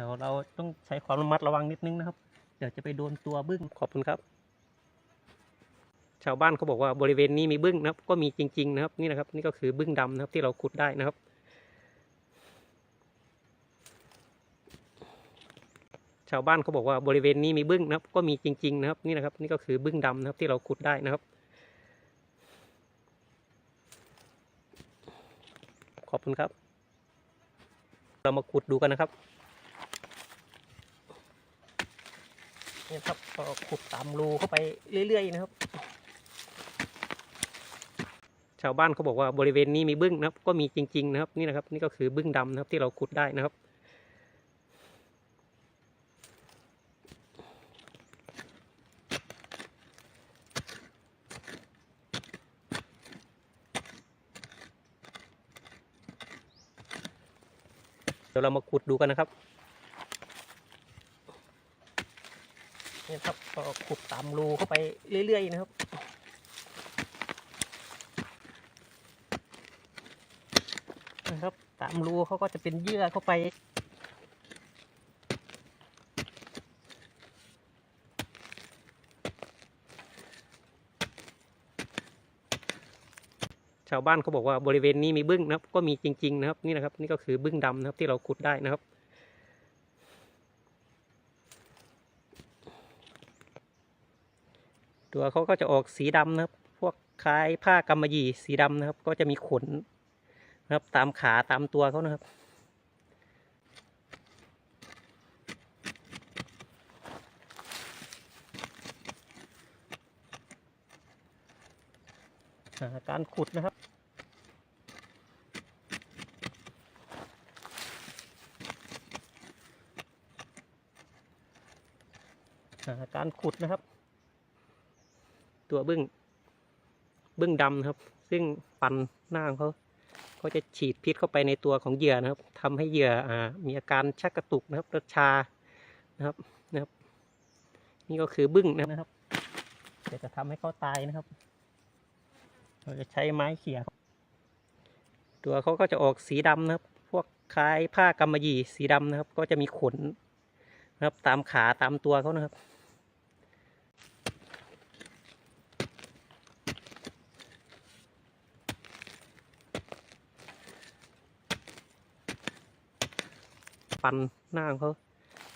ดี๋ยวเราต้องใช้ความระมัดระวังนิดนึงนะครับ เดี๋ยวจะไปโดนตัวบึ้งขอบคุณครับ ชาวบ้านเขาบอกว่าบริเวณนี้มีบึ้งนะครับ ก็มีจริง ๆ นะครับ นี่นะครับ นี่ก็คือบึ้งดำนะครับที่เราขุดได้นะครับ ชาวบ้านเขาบอกว่าบริเวณนี้มีบึ้งนะครับ ก็มีจริง ๆ นะครับ นี่นะครับ นี่ก็คือบึ้งดำนะครับที่เราขุดได้นะครับ ขอบคุณครับ เรามาขุดดูกันนะครับ นี่ครับก็ขุดตามรูเข้าไปเรื่อยๆนะครับ ชาวบ้านเขาบอกว่าบริเวณนี้มีบึ้งนะครับ ก็มีจริง ๆ นะครับนี่นะครับ นี่ก็คือบึ้งดำนะครับที่เราขุดได้นะครับเดี๋ยวเรามาขุดดูกันนะครับ เนี่ยครับ ก็ขุดตามรูเข้าไปเรื่อย ๆ นะครับนะครับตามรูเขาก็จะเป็นเยื่อเข้าไปชาวบ้านเขาบอกว่าบริเวณนี้มีบึ้งนะครับ ก็มีจริง ๆ นะครับ นี่นะครับ นี่ก็คือบึ้งดำนะครับที่เราขุดได้นะครับ ตัวเขาก็จะออกสีดำนะครับ พวกคล้ายผ้ากำมะหยี่สีดำนะครับ ก็จะมีขนนะครับ ตามขาตามตัวเขานะครับการขุดนะครับ การขุดนะครับ ตัวบึ้งบึ้งดำนะครับ ซึ่งฟันหน้าของเขาก็จะฉีดพิษเข้าไปในตัวของเหยื่อนะครับทำให้เหยื่ออมีอาการชักกระตุกนะครับระชานะครับนะครับ นี่ก็คือบึ้งนะครับเดี๋ยวจะทำให้เขาตายนะครับ เราจะใช้ไม้เขี่ยตัวเขาก็จะออกสีดำนะครับ พวกคล้ายผ้ากำมะหยี่สีดำนะครับ ก็จะมีขนนะครับ ตามขาตามตัวเขานะครับ ฟันหน้างเขา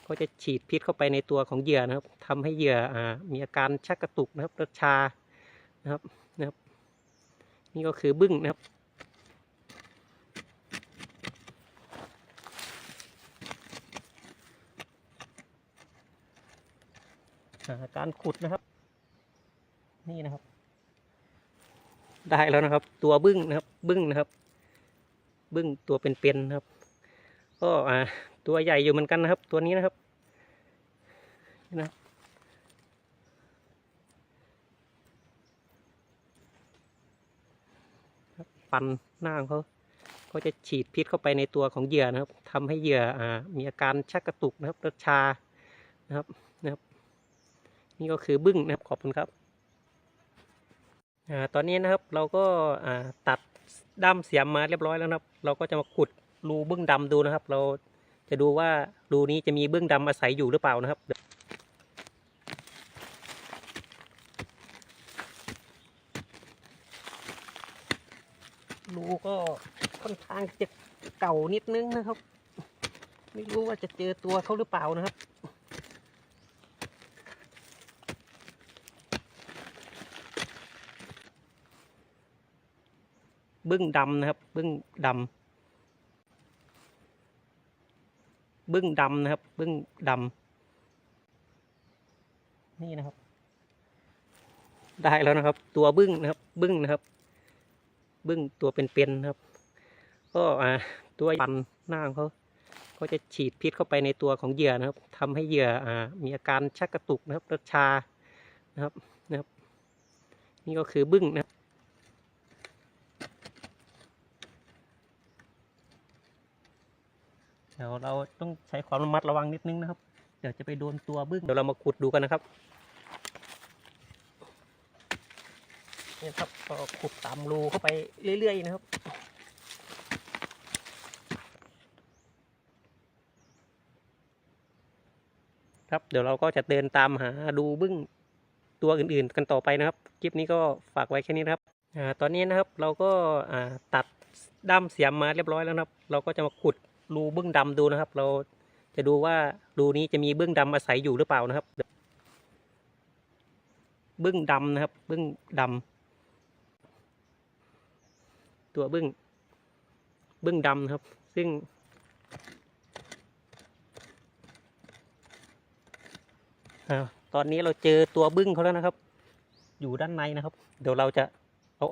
ก็จะฉีดพิษเข้าไปในตัวของเหยื่อนะครับทำให้เหยื่ออมีอาการชักกระตุกนะครับระชานะครับนะครับ นี่ก็คือบึ้งนะครับการขุดนะครับ นี่นะครับ ได้แล้วนะครับ ตัวบึ้งนะครับ บึ้งนะครับ บึ้งตัวเป็นๆนะครับ ก็อ่า ตัวใหญ่อยู่เหมือนกันนะครับ ตัวนี้นะครับนี่นะครับครับฟันหน้าของเขาก็จะฉีดพิษเข้าไปในตัวของเหยื่อนะครับทำให้เหยื่ออมีอาการชักกระตุกนะครับระชานะครับนะครับ นี่ก็คือบึ้งนะครับขอบคุณครับอ่าตอนนี้นะครับเราก็อ่าตัดด้ามเสียมมาเรียบร้อยแล้วนะครับ เราก็จะมาขุดรูบึ้งดำดูนะครับ เรา จะดูว่ารูนี้จะมีเบึ้องดำอาศัยอยู่หรือเปล่านะครับรูก็ค่อนข้างจะเก่านิดนึงนะครับ ไม่รู้ว่าจะเจอตัวเขาหรือเปล่านะครับบึ้งดำนะครับ บึ้งดำ บึ้งดำนะครับ บึ้งดำนี่นะครับ ได้แล้วนะครับ ตัวบึ้งนะครับ บึ้งนะครับ บึ้งตัวเป็นๆนะครับ ก็อ่าตัวฟันหน้าของเขาก็จะฉีดพิษเข้าไปในตัวของเหยื่อนะครับทำให้เหยื่ออ่ามีอาการชักกระตุกนะครับระชานะครับนะครับ นี่ก็คือบึ้งนะครับ เดี๋ยวเราต้องใช้ความระมัดระวังนิดนึงนะครับ เดี๋ยวจะไปโดนตัวบึ้งเดี๋ยวเรามาขุดดูกันนะครับเนี่ยครับก็ขุดตามรูเข้าไปเรื่อยๆนะครับครับเดี๋ยวเราก็จะเดินตามหาดูบึ้งตัวอื่นๆกันต่อไปนะครับ คลิปนี้ก็ฝากไว้แค่นี้นะครับอ่าตอนนี้นะครับเราก็อ่าตัดด้ามเสียมมาเรียบร้อยแล้วนะครับ เราก็จะมาขุด รูเบึ้องดำดูนะครับ เราจะดูว่ารูนี้จะมีเบึ้องดำอาศัยอยู่หรือเปล่านะครับ เบึ้องดำนะครับ เบึ้องดำตัวเบึ้องเบึ้องดำนะครับ ซึ่งอตอนนี้เราเจอตัวบึ้งเขาแล้วนะครับ อยู่ด้านในนะครับ เดี๋ยวเราจะเอา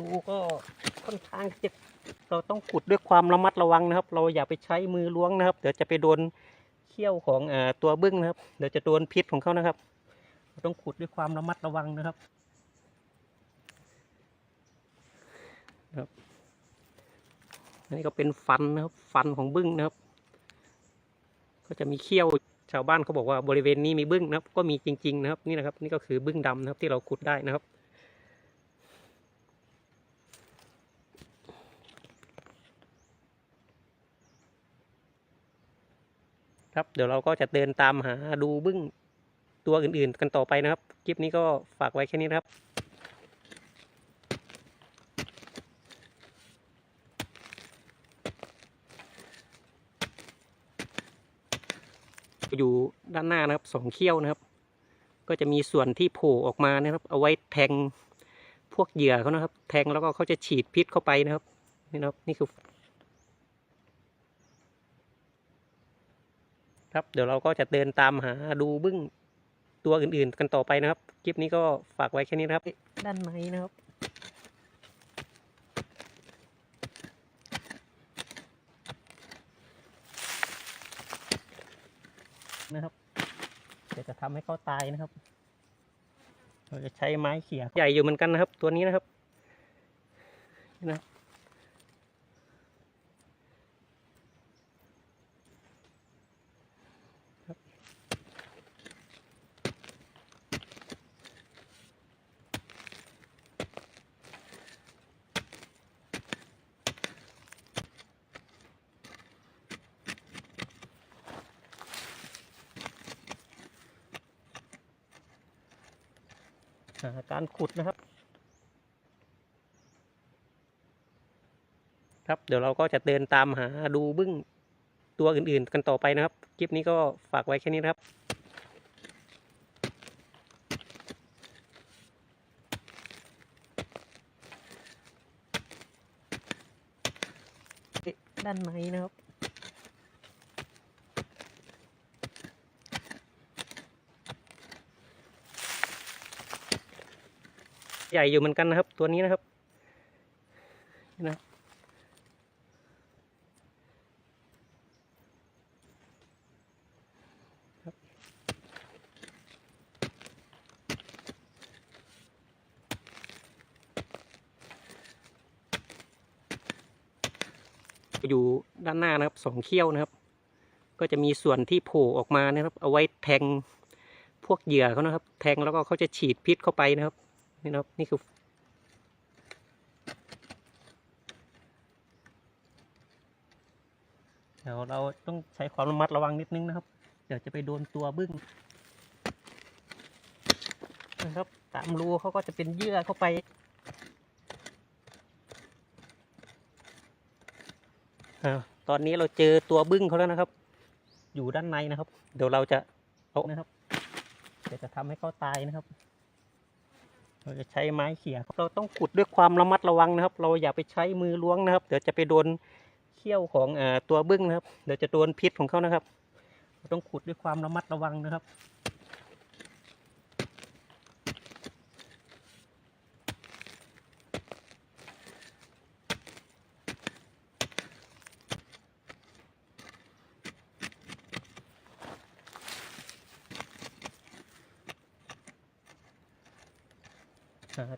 รูก็ค่อนข้างจะเราต้องขุดด้วยความระมัดระวังนะครับ เราอย่าไปใช้มือล้วงนะครับ เดี๋ยวจะไปโดนเขี้ยวของอตัวบึ้งนะครับ เดี๋ยวจะโดนพิษของเขานะครับ เราต้องขุดด้วยความระมัดระวังนะครับครับนนี้ก็เป็นฟันนะครับ ฟันของบึ้งนะครับ ก็จะมีเขี้ยวชาวบ้านเขาบอกว่าบริเวณนี้มีบึ้งนะครับ ก็มีจริง ๆ นะครับ นี่นะครับ นี่ก็คือบึ้งดำนะครับ ที่เราขุดได้นะครับ ครับ เดี๋ยวเราก็จะเดินตามหาดูบึ้งตัวอื่นๆ กันต่อไปนะครับ คลิปนี้ก็ฝากไว้แค่นี้นะครับอยู่ด้านหน้านะครับสองเขี้ยวนะครับ ก็จะมีส่วนที่โผล่ออกมานะครับ เอาไว้แทงพวกเหยื่อเขานะครับ แทงแล้วก็เขาจะฉีดพิษเข้าไปนะครับนี่นะครับนี่คือ ครับ เดี๋ยวเราก็จะเดินตามหาดูบึ้งตัวอื่นๆ กันต่อไปนะครับ คลิปนี้ก็ฝากไว้แค่นี้นะครับ ด้านในนะครับ นะครับเดี๋ยวจะทำให้เขาตายนะครับ เราจะใช้ไม้เขี่ยใหญ่อยู่เหมือนกันนะครับ ตัวนี้นะครับ การขุดนะครับ ครับเดี๋ยวเราก็จะเดินตามหาดูบึ้งตัวอื่นๆ กันต่อไปนะครับ คลิปนี้ก็ฝากไว้แค่นี้นะครับด้านในนะครับ ใหญ่อยู่เหมือนกันนะครับ ตัวนี้นะครับนี่นะอยู่ด้านหน้านะครับสองเขี้ยวนะครับ ก็จะมีส่วนที่โผล่ออกมานะครับ เอาไว้แทงพวกเหยื่อเขานะครับ แทงแล้วก็เขาจะฉีดพิษเข้าไปนะครับ นี่นะครับนี่คือ เดี๋ยวเราต้องใช้ความระมัดระวังนิดนึงนะครับ เดี๋ยวจะไปโดนตัวบึ้งนะครับ ตามรูเขาก็จะเป็นเยื่อเข้าไปอตอนนี้เราเจอตัวบึ้งเขาแล้วนะครับ อยู่ด้านในนะครับ เดี๋ยวเราจะเอานะครับ เดี๋ยวจะทำให้เขาตายนะครับ เราจะใช้ไม้เขี่ยเราต้องขุดด้วยความระมัดระวังนะครับ เราอย่าไปใช้มือล้วงนะครับ เดี๋ยวจะไปโดนเขี้ยวของอตัวบึ้งนะครับ เดี๋ยวจะโดนพิษของเขานะครับเราต้องขุดด้วยความระมัดระวังนะครับ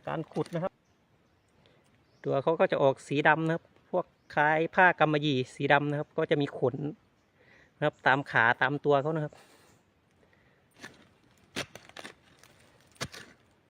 การขุดนะครับ ตัวเขาก็จะออกสีดำนะครับ พวกคล้ายผ้ากำมะหยี่สีดำนะครับ ก็จะมีขนนะครับ ตามขาตามตัวเขานะครับ